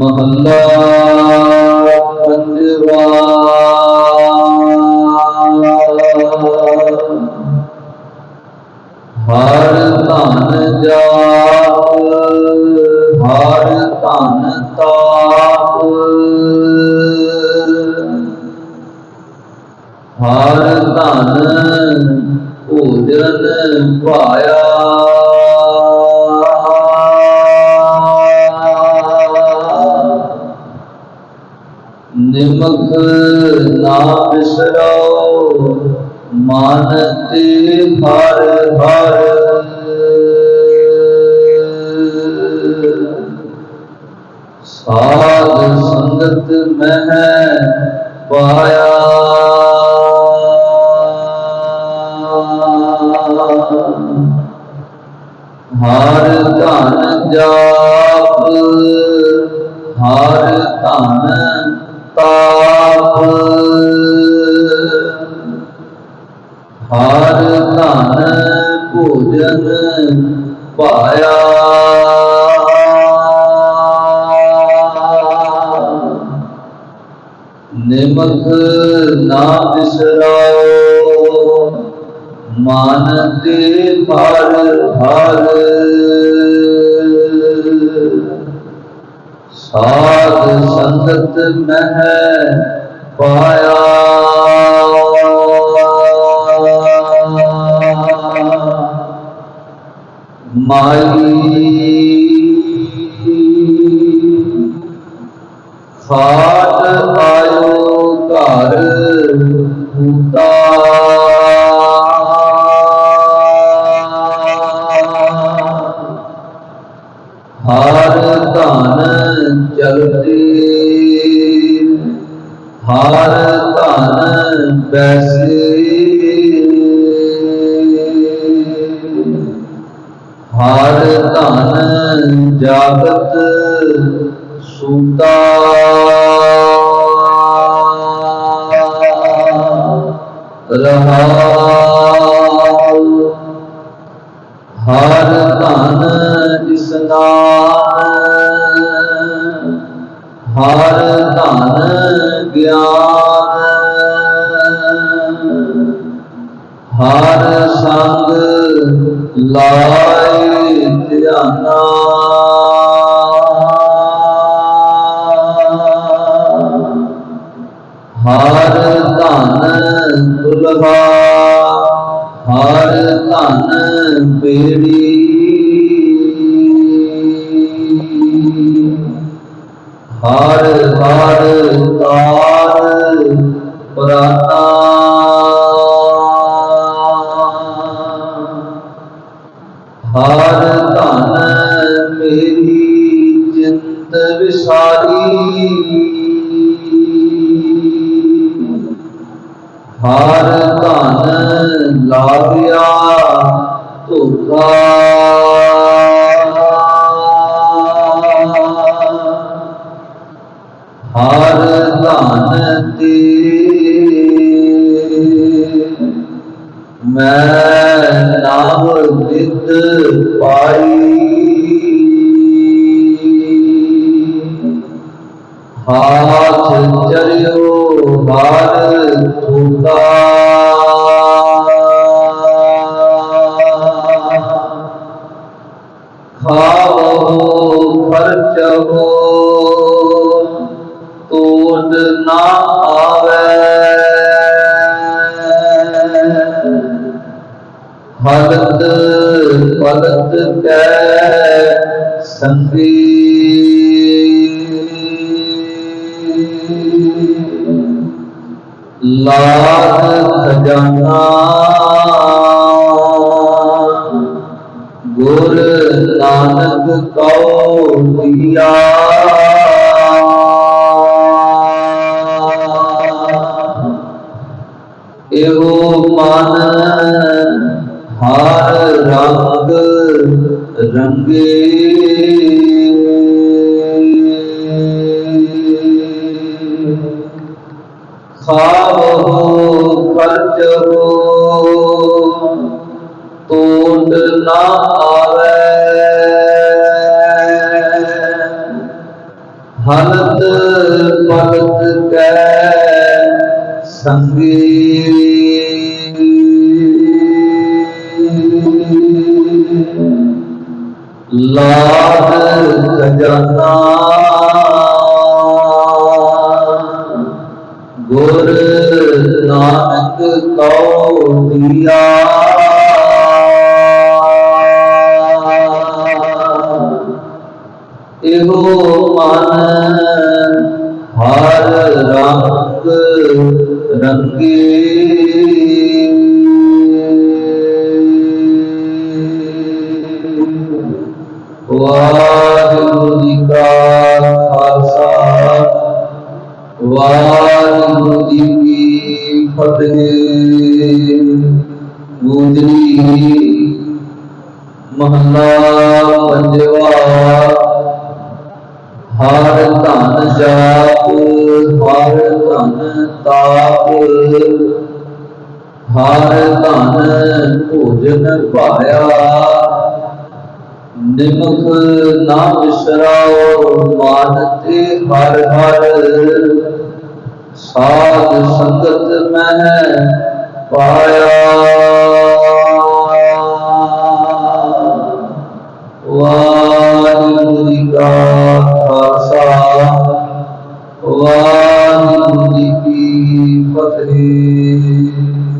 ਮਹੱਲਾ ਹਰ ਧਨ ਜਾਪ ਹਰ ਧਨ ਤਾਪ। ਹਰ ਧਨ ਭੋਜਨ ਪਾਇਆ। ਨਿਮਕ ਨਾ ਬਿਸਰੋ ਮਨ ਤੇ ਹਰ ਹਰ। ਸਾਧ ਸੰਗਤ ਮਹਿ ਪਾਇਆ। ਹਰ ਧਨ ਜਾਪ ਹਰ ਧਨ ਤਾਪ। ਨਿਮਕ ਨਾ ਬਿਸਰਾਓ। ਮਨ ਤੇ ਹਰ ਹਰ ਸਾਧ ਸੰਗਤ ਮਹਿ ਪਾਇਆ। ਮਾਈ ਖਾਟ ਆਇਓ ਬੈਸੇ। ਹਰ ਧਨ ਜਾਗਤ ਸੂਤਾ। ਰਹਾਉ। ਹਰ ਧਨ ਇਸਨਾਨ ਹਰ ਧਨ ਗਿਆਨ। ਹਰ ਸੰਗ ਲਾਏ ਧਿਆਨਾ। ਹਰ ਧਨ ਦੁਲਹਾ ਹਰ ਧਨ ਬੇੜੀ ਹਰ ਹਰ ਤਾਰ ਪ੍ਰਾਤਾ ਹਰ ਧਨ ਮੇਰੀ ਜਿੰਦ ਵਿਸਾਰੀ। ਹਰ ਧਨ ਲਾਗਿਆ ਧੋਖਾ। ਹਰ ਧਨ ਤੇ ਮੈਂ ਨਾਮ ਵਿਦ ਪਾਈ। ਹਾਥ ਚਰਿਓ ਹਰ ਤੁਕਾ ਖਾਵੋ ਖਰਚੋ ਤੋੜ ਨਾ ਹਲਤ ਪਲਤ ਕੈ ਸੰਗੀ। ਲਾਗ ਖਜ਼ਾਨਾ ਗੁਰ ਨਾਨਕ ਕਉ ਦੀਆ ਇਹੋ ਮਨ ਰਾਗ ਰੰਗੇ ਖਾਵੋ ਪਰਚੋ ਨਾ ਆਵੇ। ਹਲਤ ਭਗਤ ਕੈ ਸੰਗੀ ਲਾਗ ਖਜ਼ਾਨਾ ਗੁਰ ਨਾਨਕ ਕਉ ਦੀਆ। ਇਹੋ ਮਨ ਹਰ ਰੰਗ ਰੰਗੇ। ਵਾਹਿਗੁਰੂ ਜੀ ਕੀ ਫਤਿਹ ਗੂੰਜਰੀ ਮਹੱਲਾ ਪੰਜਵਾ ਹਰ ਧਨ ਜਾਪ ਹਰ ਧਨ ਤਾਪ ਹਰ ਧਨ ਭੋਜਨ ਭਾਇਆ ਨਿਮਖ ਨਾ ਵਿਸਰਾਓ ਮਾਨ ਤੇ ਹਰ ਹਰ ਸਾਧ ਸੰਗਤ ਮਹਿ ਪਾਇਆ।